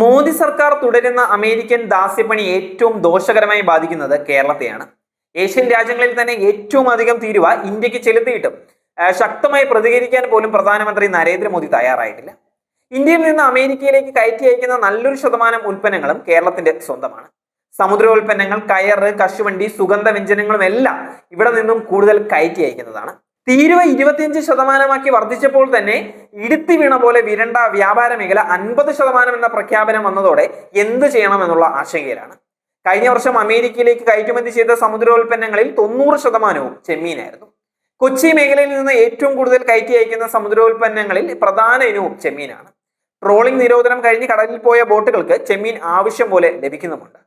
മോദി സർക്കാർ തുടരുന്ന അമേരിക്കൻ ദാസ്യപ്പണി ഏറ്റവും ദോഷകരമായി ബാധിക്കുന്നത് കേരളത്തെയാണ്. ഏഷ്യൻ രാജ്യങ്ങളിൽ തന്നെ ഏറ്റവും അധികം തീരുവ ഇന്ത്യയ്ക്ക് ചെലുത്തിയിട്ടും ശക്തമായി പ്രതികരിക്കാൻ പോലും പ്രധാനമന്ത്രി നരേന്ദ്രമോദി തയ്യാറായിട്ടില്ല. ഇന്ത്യയിൽ നിന്ന് അമേരിക്കയിലേക്ക് കയറ്റി അയക്കുന്ന നല്ലൊരു ശതമാനം ഉൽപ്പന്നങ്ങളും കേരളത്തിന്റെ സ്വന്തമാണ്. സമുദ്രോൽപ്പന്നങ്ങൾ കയർ കശുവണ്ടി സുഗന്ധ വ്യഞ്ജനങ്ങളും എല്ലാം ഇവിടെ നിന്നും കൂടുതൽ കയറ്റി അയക്കുന്നതാണ്. തീരുവ ഇരുപത്തിയഞ്ച് ശതമാനമാക്കി വർദ്ധിച്ചപ്പോൾ തന്നെ ഇടുത്തി വീണ പോലെ വിരണ്ട വ്യാപാര മേഖല അൻപത് ശതമാനം എന്ന പ്രഖ്യാപനം വന്നതോടെ എന്ത് ചെയ്യണമെന്നുള്ള ആശങ്കയിലാണ്. കഴിഞ്ഞ വർഷം അമേരിക്കയിലേക്ക് കയറ്റുമതി ചെയ്ത സമുദ്രോൽപ്പന്നങ്ങളിൽ തൊണ്ണൂറ് ശതമാനവും ചെമ്മീനായിരുന്നു. കൊച്ചി മേഖലയിൽ നിന്ന് ഏറ്റവും കൂടുതൽ കയറ്റി അയക്കുന്ന സമുദ്രോൽപ്പന്നങ്ങളിൽ പ്രധാന ഇനവും ചെമ്മീനാണ്. ട്രോളിംഗ് നിരോധനം കഴിഞ്ഞ് കടലിൽ പോയ ബോട്ടുകൾക്ക് ചെമ്മീൻ ആവശ്യം പോലെ ലഭിക്കുന്നുമുണ്ട്.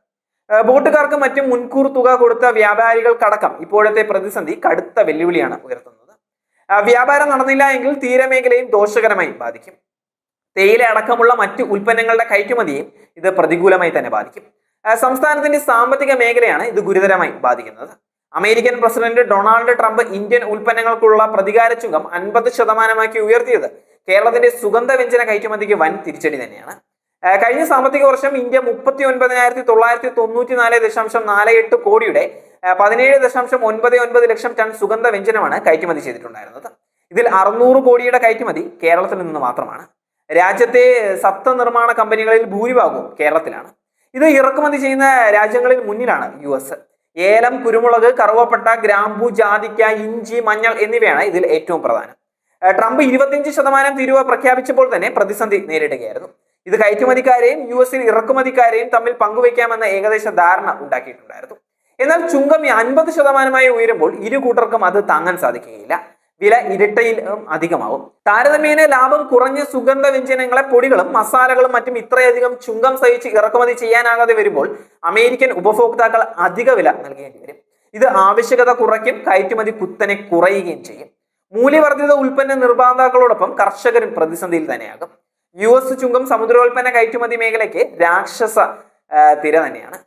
ബോട്ടുകാർക്ക് മറ്റും മുൻകൂർ തുക കൊടുത്ത വ്യാപാരികൾക്കടക്കം ഇപ്പോഴത്തെ പ്രതിസന്ധി കടുത്ത വെല്ലുവിളിയാണ് ഉയർത്തുന്നത്. വ്യാപാരം നടന്നില്ല എങ്കിൽ തീരമേഖലയും ദോഷകരമായി ബാധിക്കും. തേയില അടക്കമുള്ള മറ്റു ഉൽപ്പന്നങ്ങളുടെ കയറ്റുമതിയും ഇത് പ്രതികൂലമായി തന്നെ ബാധിക്കും. സംസ്ഥാനത്തിന്റെ സാമ്പത്തിക മേഖലയാണ് ഇത് ഗുരുതരമായി ബാധിക്കുന്നത്. American president Donald Trump Indian ഉൽപ്പന്നങ്ങൾക്കുള്ള പ്രതികാര ചുങ്കം അൻപത് ശതമാനമാക്കി ഉയർത്തിയത് കേരളത്തിന്റെ സുഗന്ധ വ്യഞ്ജന കയറ്റുമതിക്ക് വൻ തിരിച്ചടി തന്നെയാണ്. കഴിഞ്ഞ സാമ്പത്തിക വർഷം ഇന്ത്യ മുപ്പത്തി ഒൻപതിനായിരത്തി തൊള്ളായിരത്തി തൊണ്ണൂറ്റി നാല് ദശാംശം നാല് എട്ട് കോടിയുടെ പതിനേഴ് ദശാംശം ഒൻപത് ഒൻപത് ലക്ഷം ടൺ സുഗന്ധ വ്യഞ്ജനമാണ് കയറ്റുമതി ചെയ്തിട്ടുണ്ടായിരുന്നത്. ഇതിൽ അറുന്നൂറ് കോടിയുടെ കയറ്റുമതി കേരളത്തിൽ നിന്ന് മാത്രമാണ്. രാജ്യത്തെ സപ്ത നിർമ്മാണ കമ്പനികളിൽ ഭൂരിഭാഗവും കേരളത്തിലാണ്. ഇത് ഇറക്കുമതി ചെയ്യുന്ന രാജ്യങ്ങളിൽ മുന്നിലാണ് യു എസ്. ഏലം കുരുമുളക് കറുവപ്പട്ട ഗ്രാമ്പു ജാതിക്ക ഇഞ്ചി മഞ്ഞൾ എന്നിവയാണ് ഇതിൽ ഏറ്റവും പ്രധാനം. ട്രംപ് ഇരുപത്തിയഞ്ച് ശതമാനം തീരുവ പ്രഖ്യാപിച്ചപ്പോൾ തന്നെ പ്രതിസന്ധി നേരിടുകയായിരുന്നു. ഇത് കയറ്റുമതിക്കാരെയും യു എസിൽ ഇറക്കുമതിക്കാരെയും തമ്മിൽ പങ്കുവയ്ക്കാമെന്ന ഏകദേശ ധാരണ ഉണ്ടാക്കിയിട്ടുണ്ടായിരുന്നു. എന്നാൽ ചുങ്കം അൻപത് ശതമാനമായി ഉയരുമ്പോൾ ഇരു കൂട്ടർക്കും അത് താങ്ങാൻ സാധിക്കുകയില്ല. വില ഇരട്ടയിലും അധികമാവും. താരതമ്യേന ലാഭം കുറഞ്ഞ സുഗന്ധ വ്യഞ്ജനങ്ങളെ പൊടികളും മസാലകളും മറ്റും ഇത്രയധികം ചുങ്കം സഹിച്ച് ഇറക്കുമതി ചെയ്യാനാകാതെ വരുമ്പോൾ അമേരിക്കൻ ഉപഭോക്താക്കൾ അധിക വില നൽകേണ്ടി വരും. ഇത് ആവശ്യകത കുറയ്ക്കും കയറ്റുമതി കുത്തനെ കുറയുകയും ചെയ്യും. മൂല്യവർദ്ധിത ഉൽപ്പന്ന നിർമ്മാതാക്കളോടൊപ്പം കർഷകരും പ്രതിസന്ധിയിൽ തന്നെയാകും. യു എസ് ചുങ്കം സമുദ്രോൽപ്പന്ന കയറ്റുമതി മേഖലയ്ക്ക് രാക്ഷസ തിര തന്നെയാണ്.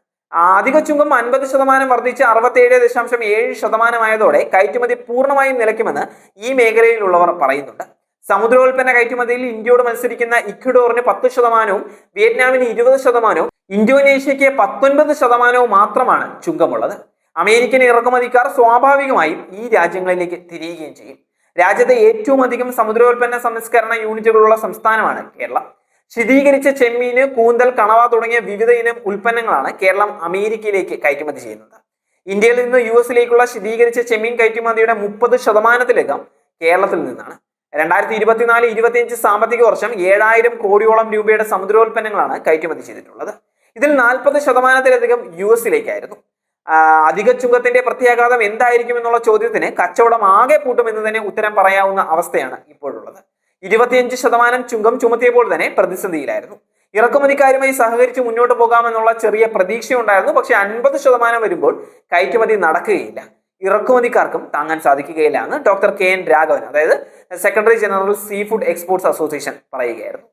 അധിക ചുങ്കം അൻപത് ശതമാനം വർദ്ധിച്ച് അറുപത്തിയേഴ് ദശാംശം ഏഴ് ശതമാനമായതോടെ കയറ്റുമതി പൂർണമായും നിലയ്ക്കുമെന്ന് ഈ മേഖലയിലുള്ളവർ പറയുന്നുണ്ട്. സമുദ്രോൽപ്പന്ന കയറ്റുമതിയിൽ ഇന്ത്യയോട് മത്സരിക്കുന്ന ഇക്വഡോറിന് പത്ത് ശതമാനവും വിയറ്റ്നാമിന് ഇരുപത് ശതമാനവും ഇന്തോനേഷ്യയ്ക്ക് പത്തൊൻപത് ശതമാനവും മാത്രമാണ് ചുങ്കമുള്ളത്. അമേരിക്കൻ ഇറക്കുമതിക്കാർ സ്വാഭാവികമായും ഈ രാജ്യങ്ങളിലേക്ക് തിരിയുകയും ചെയ്യും. രാജ്യത്തെ ഏറ്റവും അധികം സമുദ്രോൽപ്പന്ന സംസ്കരണ യൂണിറ്റുകളുള്ള സംസ്ഥാനമാണ് കേരളം. ശീതീകരിച്ച ചെമ്മീന് കൂന്തൽ കണവ തുടങ്ങിയ വിവിധ ഇനം ഉൽപ്പന്നങ്ങളാണ് കേരളം അമേരിക്കയിലേക്ക് കയറ്റുമതി ചെയ്യുന്നത്. ഇന്ത്യയിൽ നിന്ന് യു എസിലേക്കുള്ള ശീതീകരിച്ച ചെമ്മീൻ കയറ്റുമതിയുടെ മുപ്പത് ശതമാനത്തിലകം കേരളത്തിൽ നിന്നാണ്. രണ്ടായിരത്തി ഇരുപത്തിനാല് ഇരുപത്തിയഞ്ച് സാമ്പത്തിക വർഷം ഏഴായിരം കോടിയോളം രൂപയുടെ സമുദ്രോൽപ്പന്നങ്ങളാണ് കയറ്റുമതി ചെയ്തിട്ടുള്ളത്. ഇതിൽ നാൽപ്പത് ശതമാനത്തിലധികം യു എസിലേക്കായിരുന്നു. അധിക ചുങ്കത്തിന്റെ പ്രത്യാഘാതം എന്തായിരിക്കും എന്നുള്ള ചോദ്യത്തിന് കച്ചവടം ആകെ പൂട്ടുമെന്ന് തന്നെ ഉത്തരം പറയാവുന്ന അവസ്ഥയാണ് ഇപ്പോഴുള്ളത്. ഇരുപത്തിയഞ്ച് ശതമാനം ചുങ്കം ചുമത്തിയപ്പോൾ തന്നെ പ്രതിസന്ധിയിലായിരുന്നു. ഇറക്കുമതിക്കാരുമായി സഹകരിച്ച് മുന്നോട്ട് പോകാമെന്നുള്ള ചെറിയ പ്രതീക്ഷയുണ്ടായിരുന്നു. പക്ഷെ അൻപത് ശതമാനം വരുമ്പോൾ കയറ്റുമതി നടക്കുകയില്ല. ഇറക്കുമതിക്കാർക്കും താങ്ങാൻ സാധിക്കുകയില്ല എന്ന് ഡോക്ടർ കെ എൻ രാഘവൻ അതായത് secretary general sea food exports association പറയുകയായിരുന്നു.